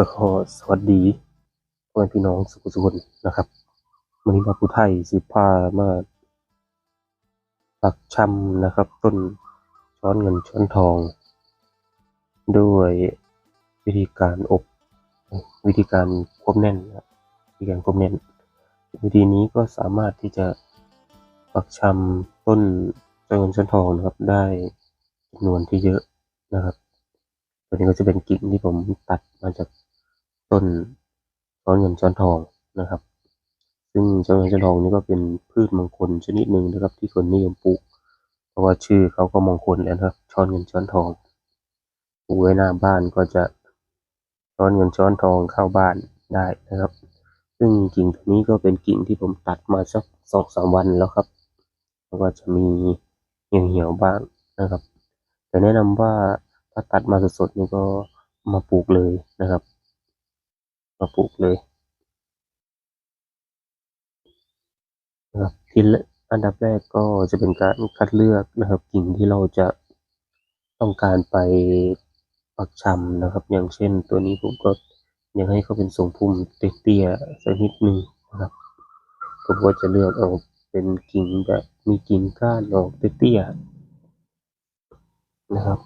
ก็ขอสวัสดีพ่อแม่พี่น้องสุขสุขนนะครับวันนี้มาผู้ไทยสิพามาปักชำนะครับ ต้นช้อนเงินช้อนทอง ด้วยวิธีการอบ วิธีการควบแน่นวิธีการควบแน่น วิธีนี้ก็สามารถที่จะปักชำต้นช้อนเงินช้อนทองนะครับได้จำนวนที่เยอะนะครับตัวนี้ก็จะเป็นกิ่งที่ผมตัดมาจาก ต้นช้อนเงินช้อนทองนะครับ ซึ่งช้อนเงินช้อนทองนี่ก็เป็นพืชมงคลชนิดหนึ่งนะครับ ที่คนนิยมปลูก เพราะว่าชื่อเขาก็มงคลแล้วนะครับ ช้อนเงินช้อนทองปลูกไว้หน้าบ้านก็จะช้อนเงินช้อนทองเข้าบ้านได้นะครับ ซึ่งกิ่งตัวนี้ก็เป็นกิ่งที่ผมตัดมาสักสองสามวันแล้วครับแล้วก็จะมีเหี่ยวๆบ้างนะครับ แต่แนะนำว่าถ้าตัดมาสดๆนี่ก็มาปลูกเลยนะครับ มาปลูกเลยนะครับทีละอันดับแรกก็จะเป็นการคัดเลือกนะครับกิ่งที่เราจะต้องการไปปักชำนะครับ อย่างเช่นตัวนี้ผมก็ยังให้เขาเป็นทรงพุ่มเตี้ยๆสักนิดนึงนะครับผมก็จะเลือกเอาเป็นกิ่งแบบมีกิ่งก้านออกเตี้ยๆนะครับ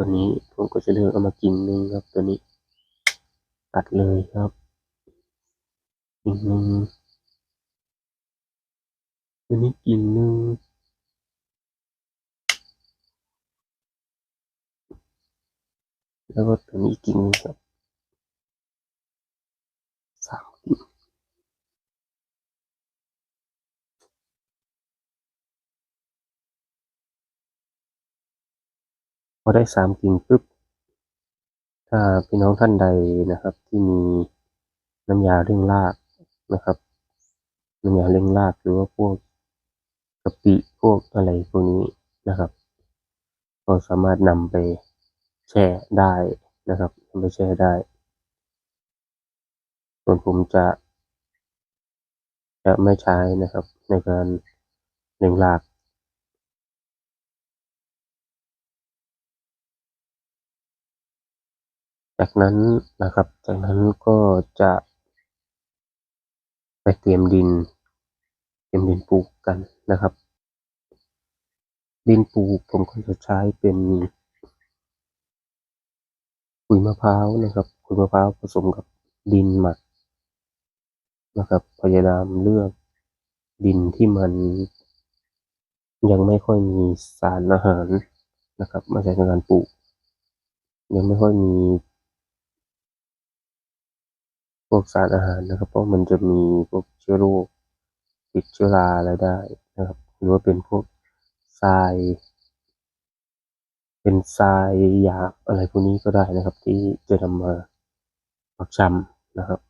ตัวนี้ผมก็จะเลือกเอามากิ่งหนึ่งครับ ตัวนี้ ตัดเลยครับกิ่งหนึ่งตัวนี้กิ่งหนึ่งแล้วก็ตัวนี้กกิ่งหนึ่งครับสามกิ่งพ อได้สามกิ่งปุ๊บ ถ้าพี่น้องท่านใดนะครับ ที่มีน้ำยาเร่งรากนะครับ น้ำยาเร่งรากหรือว่าพวกกะปิพวกอะไรพวกนี้นะครับ ก็สามารถนำไปแช่ได้นะครับนำไปแช่ได้ ส่วนผมจะจะไม่ใช้นะครับในการเร่งราก จากนั้นนะครับ จากนั้นก็จะไปเตรียมดิน เตรียมดินปลูกกันนะครับ ดินปลูกผมก็จะใช้เป็นขุยมะพร้าวนะครับขุยมะพร้าวผสมกับดินหมักนะครับ พยายามเลือกดินที่มันยังไม่ค่อยมีสารอาหารนะครับ มาใช้ในการปลูก ยังไม่ค่อยมี พวกสารอาหารนะครับ เพราะมันจะมีพวกเชื้อโรคติดเชื้อราอะไรได้นะครับ หรือว่าเป็นพวกทราย เป็นทรายหยาบอะไรพวกนี้ก็ได้นะครับ ที่จะนำมาปักชำนะครับ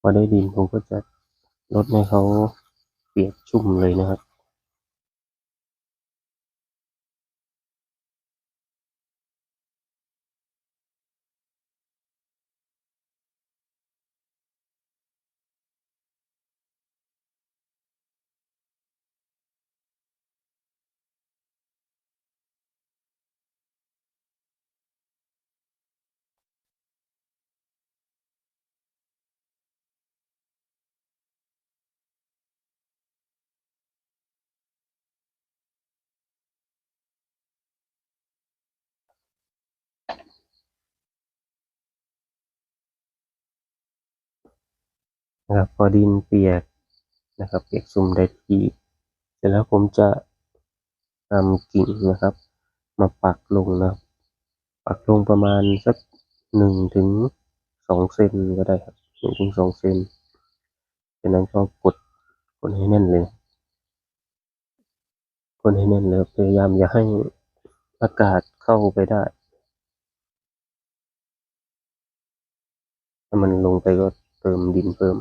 พอได้ดินผมก็จะลดให้เขาเปียกชุ่มเลยนะครับ นะครับพอดินเปียกนะครับ เปียกซุ่มได้ทีเสร็จแล้วผมจะนำกิ่งนะครับ มาปักลงนะครับ ปักลงประมาณสักหนึ่งถึงสองเซนก็ได้ครับหนึ่งถึงสองเซนจากนั้นก็กดกดให้แน่นเลยกดให้แน่นเลยพยายามอย่าให้อากาศเข้าไปได้ถ้ามันลงไปก็เติมดินเพิ่ม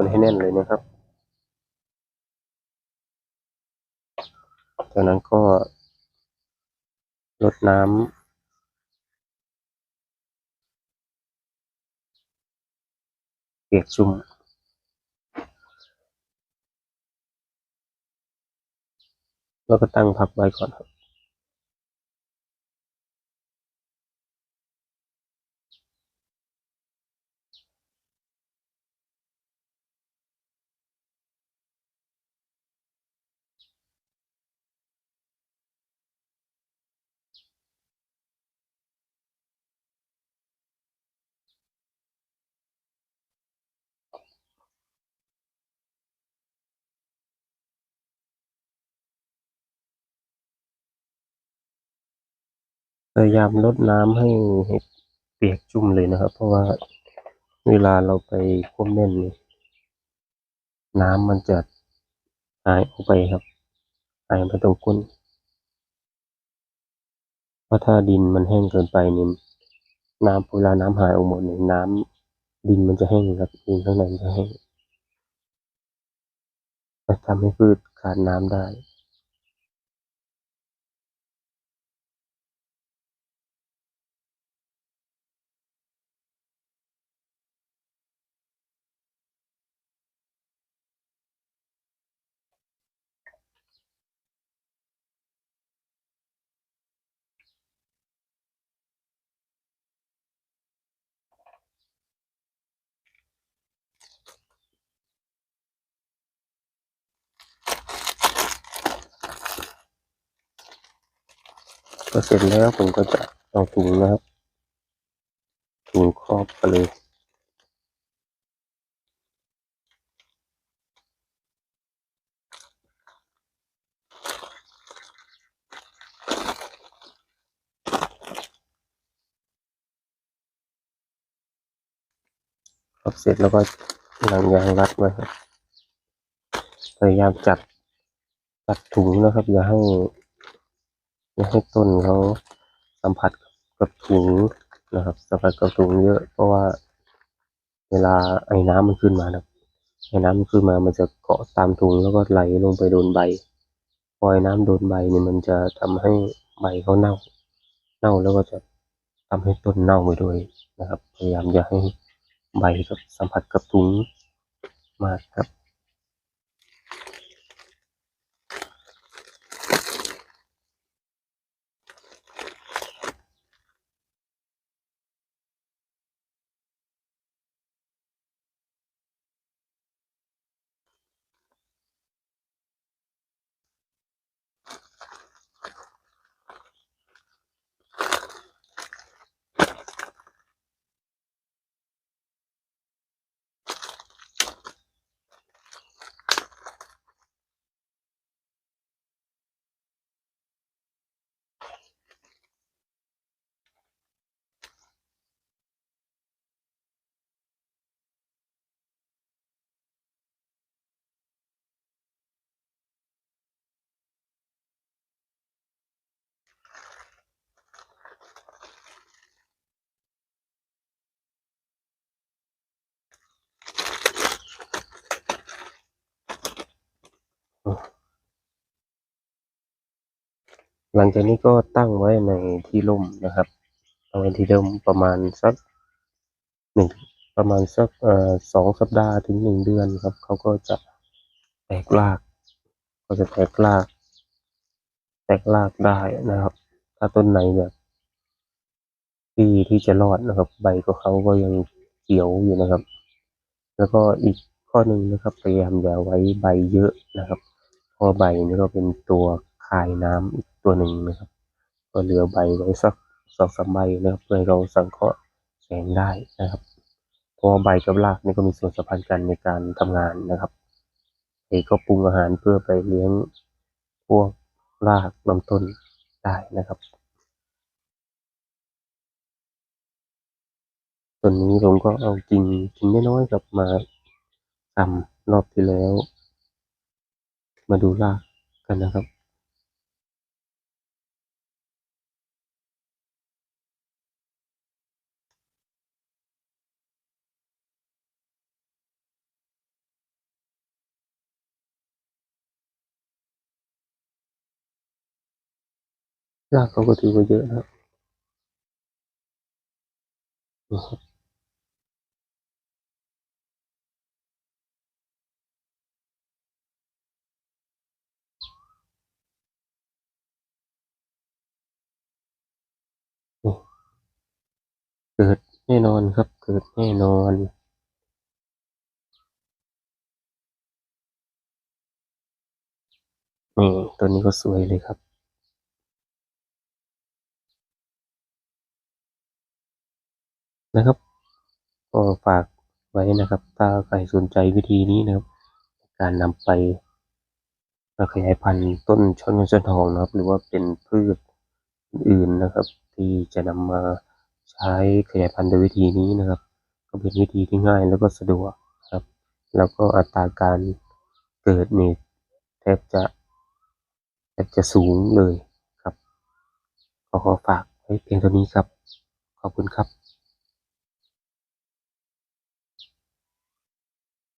กดให้แน่นเลยนะครับ จากนั้นก็ลดน้ำเปียกชุ่มแล้วก็ตั้งพักไว้ก่อนครับ พยายามลดน้ำให้ให้เปียกชุ่มเลยนะครับ เพราะว่าเวลาเราไปควบแน่นนี่น้ำมันจะหายออกไปครับหายไปตรงก้นเพราะถ้าดินมันแห้งเกินไปนี่น้ำเวลาน้ำหายออกหมดนี่น้ำดินมันจะแห้งครับดินข้างในมันจะแห้งจะทำให้พืชขาดน้ำได้ ก็เสร็จแล้วผมก็จะเอาถุงนะครับถุงครอบไปเลยครอบเสร็จแล้วก็หลังยางรัดไว้ครับพยายามจัดจัดถุงนะครับ อย่าให้ อย่าให้ต้นเขาสัมผัสกับถุงนะครับ สัมผัสกับถุงเยอะเพราะว่า เวลาไอ้น้ำมันขึ้นมานะไอ้น้ำมันขึ้นมามันจะเกาะตามถุงแล้วก็ไหลลงไปโดนใบพอไอ้น้ำโดนใบเนี่ยมันจะทำให้ใบเขาเน่า เน่าแล้วก็จะทำให้ต้นเน่าไปด้วยนะครับ พยายามอย่าให้ใบกับสัมผัสกับถุงมากครับ หลังจากนี้ก็ตั้งไว้ในที่ร่มนะครับตั้งไว้ที่ร่มประมาณสักหนึ่งประมาณสักสองสัปดาห์ถึงหนึ่งเดือนครับเขาก็จะแตกรากก็จะแตกราก แตกรากได้นะครับ ถ้าต้นไหนแบบที่ที่จะรอดนะครับ ใบของเขาก็ยังเขียวอยู่นะครับ แล้วก็อีกข้อหนึ่งนะครับพยายามอย่าไว้ใบเยอะนะครับเพราะใบนี่ก็เป็นตัวคายน้ำอีก ตัวหนึ่งนะครับ ก็เหลือใบไว้สักสองสามใบนะครับ เพื่อเราสังเคราะห์แสงได้นะครับ เพราะว่าใบกับรากนี่ก็มีส่วนสัมพันธ์กันในการทำงานนะครับเอกก็ปรุงอาหารเพื่อไปเลี้ยงพวกรากลำต้นได้นะครับส่วนนี้ผมก็เอากิ่งกิ่งน้อยๆครับมาทำรอบที่แล้ว มาดูรากกันนะครับ รากเขาก็ถือว่าเยอะนะครับนี่ครับนี่เกิดแน่นอนครับ เกิดแน่นอนนี่ตัวนี้ก็สวยเลยครับ นะครับ ก็ฝากไว้นะครับ ถ้าใครสนใจวิธีนี้นะครับ การนำไปขยายพันธุ์ต้นช้อนเงินช้อนทองนะครับ หรือว่าเป็นพืชอื่นนะครับ ที่จะนำมาใช้ขยายพันธุ์โดยวิธีนี้นะครับ ก็เป็นวิธีที่ง่ายแล้วก็สะดวกครับ แล้วก็อัตราการเกิดเนี่ยแทบจะแทบจะสูงเลยครับขอขอฝากไว้เพียงเท่านี้ครับ ขอบคุณครับ